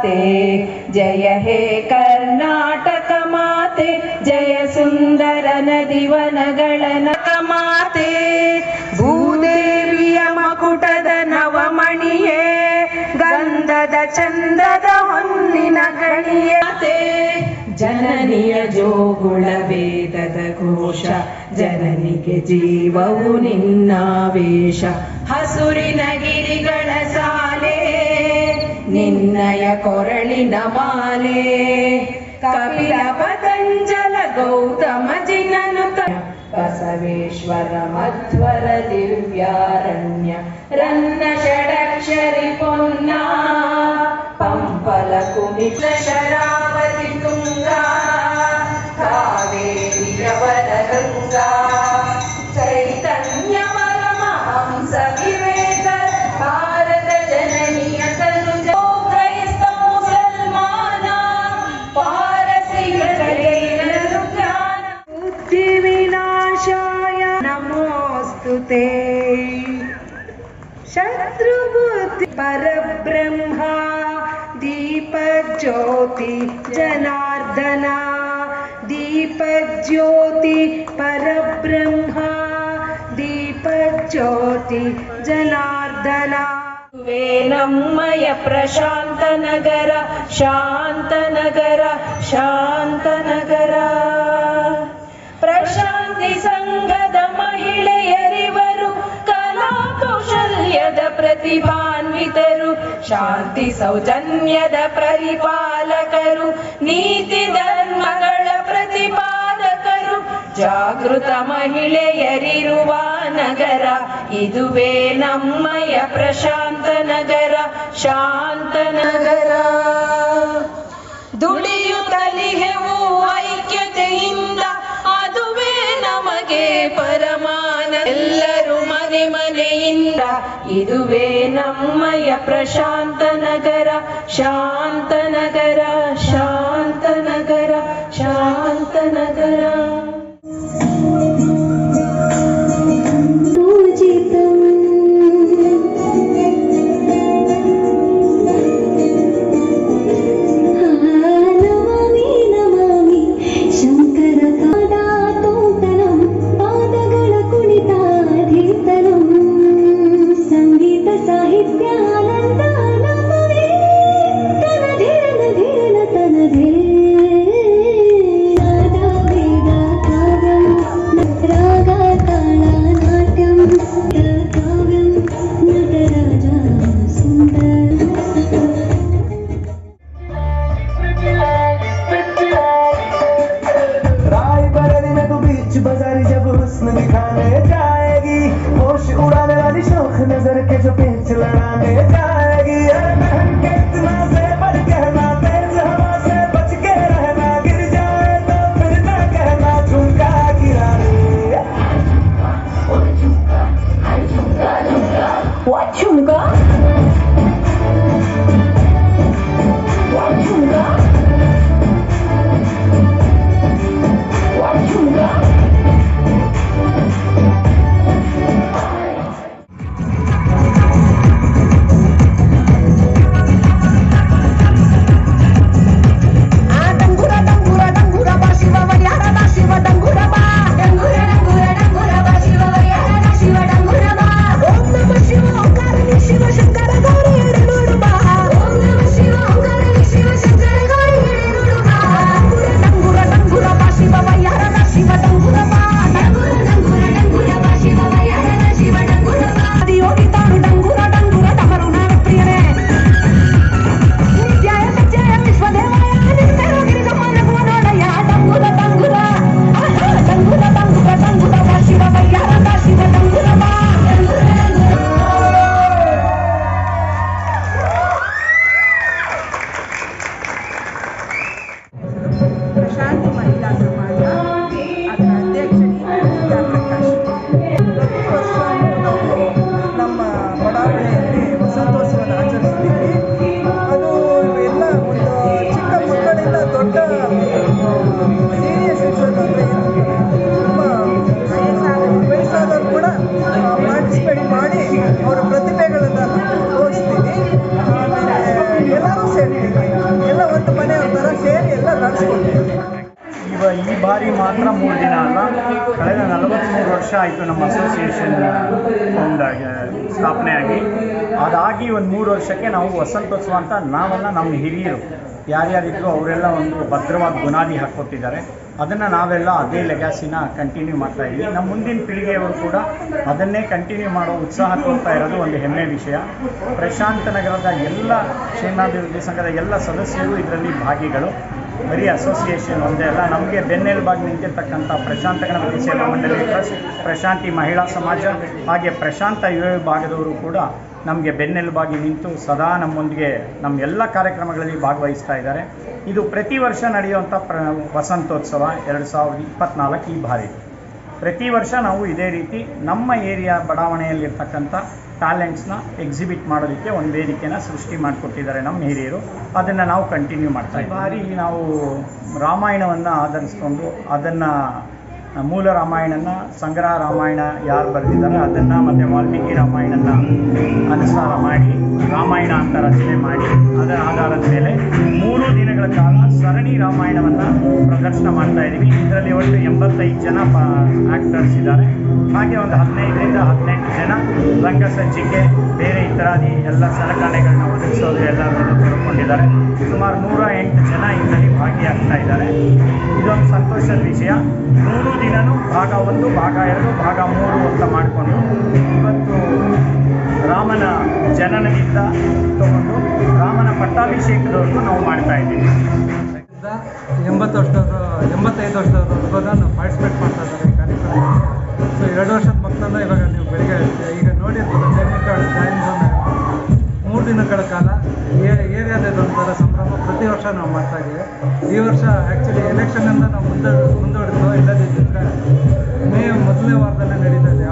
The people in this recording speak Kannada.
ಮಾತೆ, ಜಯ ಹೇ ಕರ್ನಾಟಕ ಮಾತೆ, ಜಯ ಸುಂದರ ನದಿವನಗಳ ನಕ ಮಾತೆ. ಭೂದೇವಿಯ ಮಕುಟದ ನವಮಣಿಯೇ, ಗಂಧದ ಚಂದದ ಹೊನ್ನಿನ ಗಣಿಯತೆ ಜನನಿಯ ಜೋಗುಳ ವೇದದ ಘೋಷ, ಜನನಿಗೆ ಜೀವವು ನಿನ್ನಾವೇಶ ಹಸುರಿನ ಗಿರಿಗಳ ನಿನ್ನಯ ಕೊರಳಿನ ಮಾಲೆ. ಕಪಿಲ ಪತಂಜಲ ಗೌತಮ ಜಿನನುತ ಬಸವೇಶ್ವರ ಮಧ್ವರ ದಿವ್ಯಾರಣ್ಯ, ರನ್ನ ಷಡಕ್ಷರಿ ಪೊನ್ನ. ಪಂಪಲ ಕುಮಿತ ಶರಾವತಿ ते शत्रुबुद्धि परब्रह्मा दीपज्योति जनार्दना। दीपज्योति परब्रह्मा दीपज्योति जनार्दना। कुवेय प्रशान्तनगर शान्तनगर शान्त ಶಾಂತಿ ಸೌಜನ್ಯದ ಪರಿಪಾಲಕರು, ನೀತಿ ಧರ್ಮಗಳ ಪ್ರತಿಪಾದಕರು, ಜಾಗೃತ ಮಹಿಳೆಯರಿರುವ ನಗರ, ಇದುವೇ ನಮ್ಮಯ ಪ್ರಶಾಂತ ನಗರ, ಶಾಂತ ನಗರ. ಇದುವೇ ನಮ್ಮಯ ಪ್ರಶಾಂತ ನಗರ ಶಾಂತ ನಗರ. बाजारी जब हुस्न दिखाने जाएगी, होश उड़ाने वाली शौक नज़र के जो पेच लड़ाने जाएगी எல்லாம் வந்து பண்ணி. ಈ ಬಾರಿ ಮಾತ್ರ ಮೂರು ದಿನ ಅಲ್ಲ. ಕಳೆದ ನಲವತ್ತ್ಮೂರು ವರ್ಷ ಆಯಿತು ನಮ್ಮ ಅಸೋಸಿಯೇಷನ್ ಒಂದು ಸ್ಥಾಪನೆ ಆಗಿ. ಅದಾಗಿ ಒಂದು ಮೂರು ವರ್ಷಕ್ಕೆ ನಾವು ವಸಂತೋತ್ಸವ ಅಂತ ನಾವೆಲ್ಲ ನಮ್ಮ ಹಿರಿಯರು, ಯಾರ್ಯಾರಿದ್ರು ಅವರೆಲ್ಲ ಒಂದು ಭದ್ರವಾದ ಬುನಾದಿ ಹಾಕ್ಕೊಟ್ಟಿದ್ದಾರೆ. ಅದನ್ನು ನಾವೆಲ್ಲ ಅದೇ ಲೆಗಾಸಿನ ಕಂಟಿನ್ಯೂ ಮಾಡ್ತಾ ಇದ್ದೀವಿ ನಮ್ಮ ಮುಂದಿನ ಪೀಳಿಗೆಯವರು ಕೂಡ ಅದನ್ನೇ ಕಂಟಿನ್ಯೂ ಮಾಡೋ ಉತ್ಸಾಹ ತೋರ್ತಾ ಇರೋದು ಒಂದು ಹೆಮ್ಮೆ ವಿಷಯ. ಪ್ರಶಾಂತ ನಗರದ ಎಲ್ಲ ಕ್ಷೇಮಾಭಿವೃದ್ಧಿ ಸಂಘದ ಎಲ್ಲ ಸದಸ್ಯರು ಇದರಲ್ಲಿ ಭಾಗಿಗಳು. ಬರೀ ಅಸೋಸಿಯೇಷನ್ ಒಂದೇ ಅಲ್ಲ, ನಮಗೆ ಬೆನ್ನೆಲುಬಾಗಿ ನಿಂತಿರ್ತಕ್ಕಂಥ ಪ್ರಶಾಂತ ಗಣಪತಿ ಸೇವಾ ಮಂಡಳಿ ಟ್ರಸ್ಟ್ ಪ್ರಶಾಂತಿ ಮಹಿಳಾ ಸಮಾಜ, ಹಾಗೆ ಪ್ರಶಾಂತ ಯುವ ವಿಭಾಗದವರು ಕೂಡ ನಮಗೆ ಬೆನ್ನೆಲುಬಾಗಿ ನಿಂತು ಸದಾ ನಮ್ಮೊಂದಿಗೆ ನಮ್ಮ ಎಲ್ಲ ಕಾರ್ಯಕ್ರಮಗಳಲ್ಲಿ ಭಾಗವಹಿಸ್ತಾ ಇದ್ದಾರೆ. ಇದು ಪ್ರತಿ ವರ್ಷ ನಡೆಯುವಂಥ ಪ್ರ, ವಸಂತೋತ್ಸವ ಎರಡು ಸಾವಿರದ ಇಪ್ಪತ್ತ್ನಾಲ್ಕು ಈ ಬಾರಿ. ಪ್ರತಿ ವರ್ಷ ನಾವು ಇದೇ ರೀತಿ ನಮ್ಮ ಏರಿಯಾ ಬಡಾವಣೆಯಲ್ಲಿರ್ತಕ್ಕಂಥ ಟ್ಯಾಲೆಂಟ್ಸ್ನ ಎಕ್ಸಿಬಿಟ್ ಮಾಡೋದಕ್ಕೆ ಒಂದು ವೇದಿಕೆನ ಸೃಷ್ಟಿ ಮಾಡಿಕೊಟ್ಟಿದ್ದಾರೆ ನಮ್ಮ ಹಿರಿಯರು ಅದನ್ನು ನಾವು ಕಂಟಿನ್ಯೂ ಮಾಡ್ತಾ ಇದ್ದೀವಿ. ಬಾರಿ ನಾವು ರಾಮಾಯಣವನ್ನು ಆಧರಿಸ್ಕೊಂಡು ಅದನ್ನು, ಮೂಲ ರಾಮಾಯಣನ, ಸಂಗ್ರಹ ರಾಮಾಯಣ ಯಾರು ಬರೆದಿದ್ದಾರೆ ಅದನ್ನು ಮತ್ತು ವಾಲ್ಮೀಕಿ ರಾಮಾಯಣನ ಅನುಸಾರ ಮಾಡಿ ರಾಮಾಯಣ ಅಂತ ರಚನೆ ಮಾಡಿ ಅದರ ಆಧಾರದ ಮೇಲೆ ಮೂರು ದಿನಗಳ ಕಾಲ ಸರಣಿ ರಾಮಾಯಣವನ್ನು ಪ್ರದರ್ಶನ ಮಾಡ್ತಾ ಇದ್ದೀವಿ. ಇದರಲ್ಲಿ ಒಟ್ಟು ಎಂಬತ್ತೈದು ಜನ ಆ್ಯಕ್ಟರ್ಸ್ ಇದ್ದಾರೆ. ಹಾಗೆ ಒಂದು ಹದಿನೈದರಿಂದ ಹದಿನೆಂಟು ಜನ ರಂಗಸಜ್ಜಿಕೆ ಬೇರೆ ಇತರಾದಿ ಎಲ್ಲ ಸಲಕರಣೆಗಳನ್ನ ಒದಗಿಸೋದು ಎಲ್ಲರನ್ನು ತಿಳ್ಕೊಂಡಿದ್ದಾರೆ ಸುಮಾರು ನೂರ ಎಂಟು ಜನ ಇದರಲ್ಲಿ ಭಾಗಿಯಾಗ್ತಾ ಇದ್ದಾರೆ. ಇದೊಂದು ಸಂತೋಷದ ವಿಷಯ. ಮೂರು ದಿನನೂ ಭಾಗ ಒಂದು, ಭಾಗ ಎರಡು, ಭಾಗ ಮೂರು ಅಂತ ಮಾಡಿಕೊಂಡು ಇವತ್ತು ರಾಮನ ಜನನದಿಂದ ತಗೊಂಡು ರಾಮನ ಪಟ್ಟಾಭಿಷೇಕದವರೆಗೂ ನಾವು ಮಾಡ್ತಾ ಇದ್ದೀವಿ. ಎಂಬತ್ತು ವರ್ಷದವರು ಎಂಬತ್ತೈದು ವರ್ಷದವರು ಕೂಡ ನಾವು ಪಾರ್ಟಿಸಿಪೇಟ್ ಮಾಡ್ತಾ ಇದ್ದಾರೆ ಈ ಕಾರ್ಯಕ್ರಮ ಸೊ ಎರಡು ವರ್ಷದ ಮಕ್ಕಳನ್ನ ಇವಾಗ ನೀವು ಬೆಳಿಗ್ಗೆ ಈಗ ಜಾಯಿನ್ ಮೂರು ದಿನಗಳ ಕಾಲ ಏರಿಯಾದೊಂಥರ ಸಂಭ್ರಮ ಪ್ರತಿ ವರ್ಷ ನಾವು ಮಾಡ್ತಾ ಇದ್ದೀವಿ. ಈ ವರ್ಷ ಆ್ಯಕ್ಚುಲಿ ಎಲೆಕ್ಷನಿಂದ ನಾವು ಮುಂದೆ ಮುಂದೂಡಿದ್ದು ಇಲ್ಲದಿದ್ದರೆ ಮೇ ಮೊದಲನೇ ವಾರದಲ್ಲೇ ನಡೀತಾ ಇದೆ.